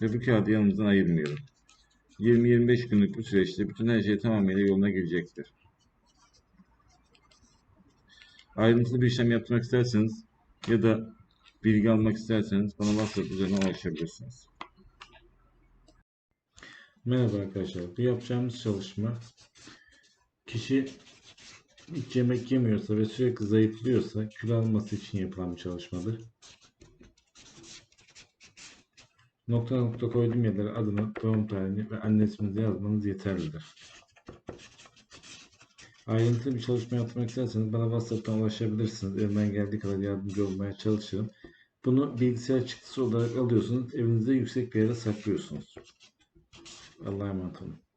bu kağıdı yanımızdan ayırmayalım. 20-25 günlük bu süreçte bütün her şey tamamıyla yoluna girecektir. Ayrıntılı bir işlem yaptırmak isterseniz ya da bilgi almak isterseniz bana WhatsApp üzerinden ulaşabilirsiniz. Merhaba arkadaşlar. Bu yapacağımız çalışma kişi hiç yemek yemiyorsa ve sürekli zayıflıyorsa kilo alması için yapılan bir çalışmadır. Nokta nokta koyduğum yerlere adını, doğum tarihini ve anne isminizi yazmanız yeterlidir. Ayrıntılı bir çalışma yapmak isterseniz bana WhatsApp'tan ulaşabilirsiniz. Elimden geldiği kadar yardımcı olmaya çalışırım. Bunu bilgisayar çıktısı olarak alıyorsunuz. Evinizde yüksek bir yere saklıyorsunuz. Allah'a emanet olun.